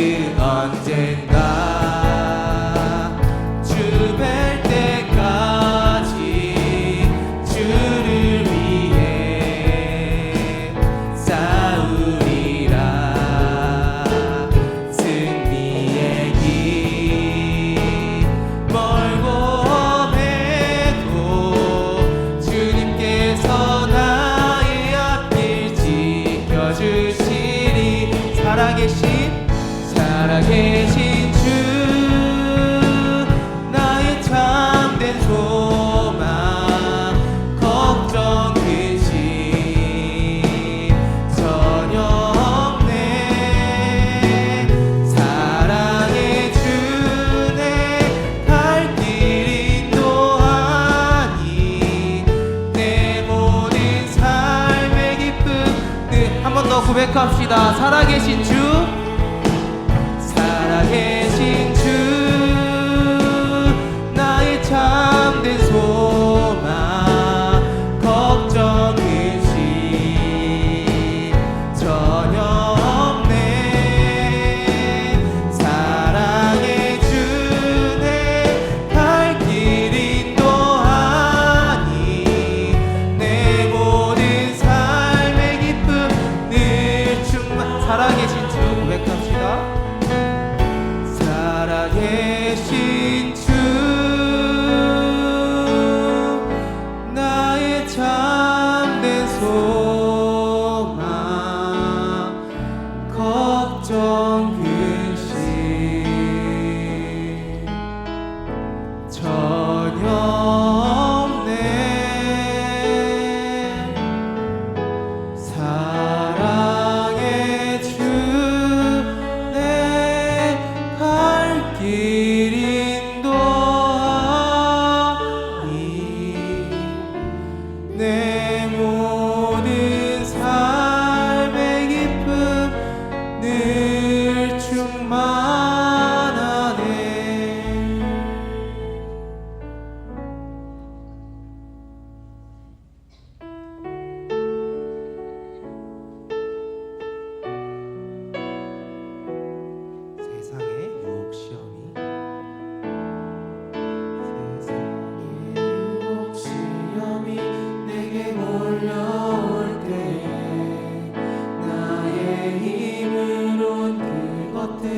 그 언젠가 고백합시다. 살아계신 주. 힘으로 늘 버텨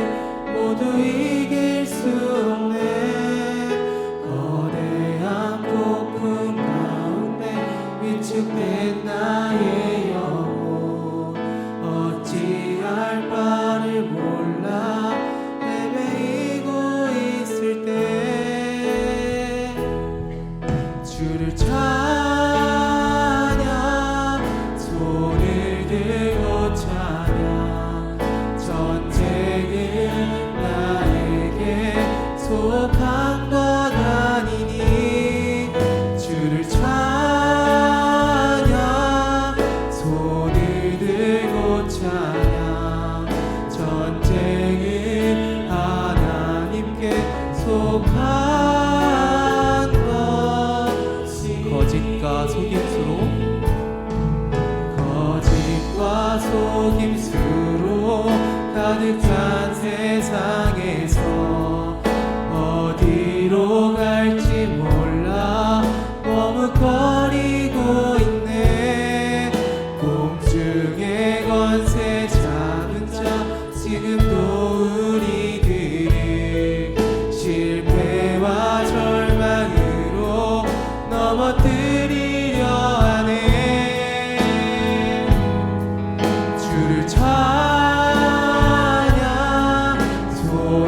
모두 이길 수 없.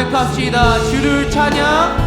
고백합시다. 주를 찬양.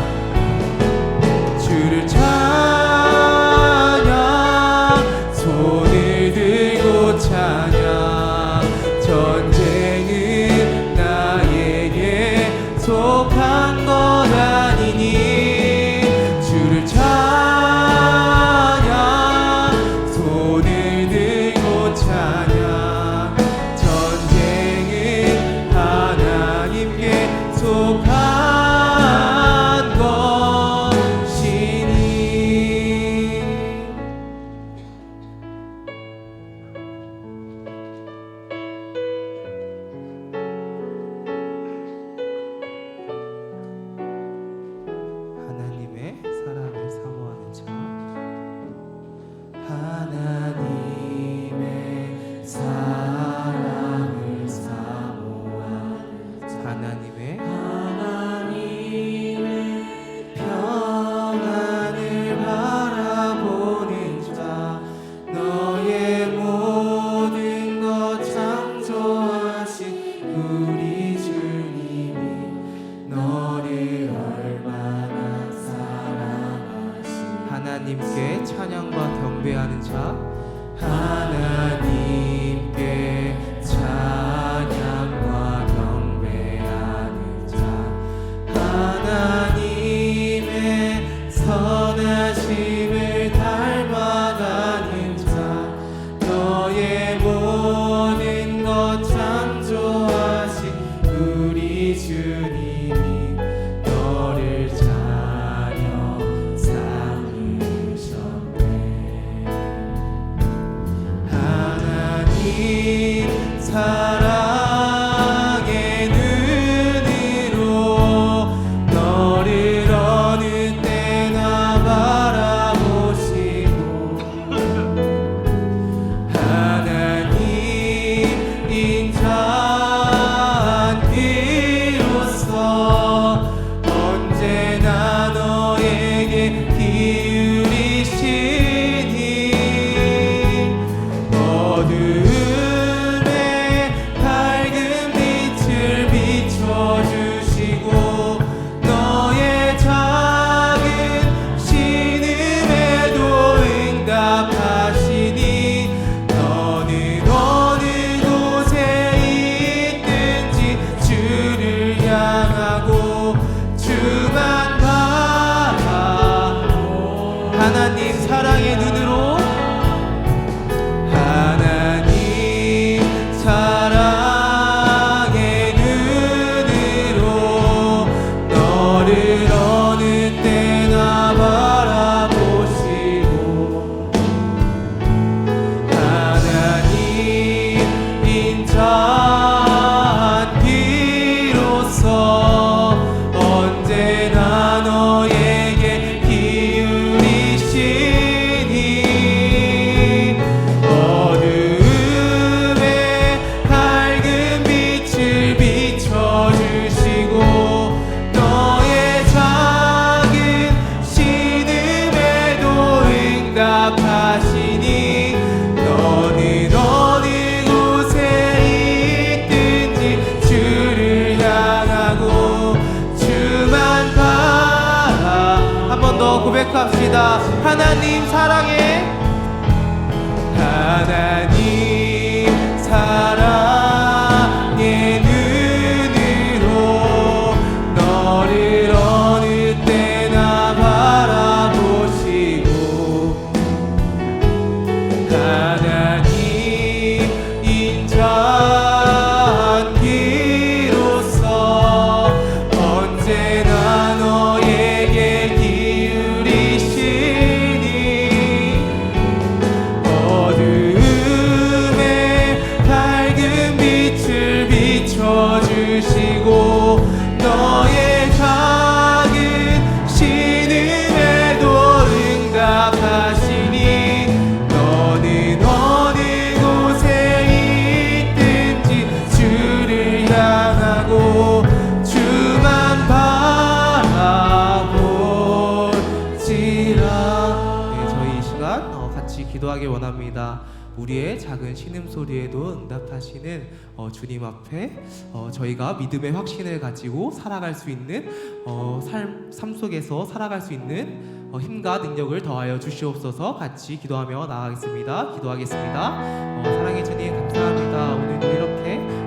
고백합시다. 하나님 사랑해. 하나님 사랑의 눈으로 너를 어느 때나 바라보시고 있습니다. 우리의 작은 신음소리에도 응답하시는 어, 주님 앞에 어, 저희가 믿음의 확신을 가지고 살아갈 수 있는 어, 삶, 삶 속에서 살아갈 수 있는 어, 힘과 능력을 더하여 주시옵소서 같이 기도하며 나아가겠습니다. 기도하겠습니다. 어, 사랑해 주님 감사합니다. 오늘도 이렇게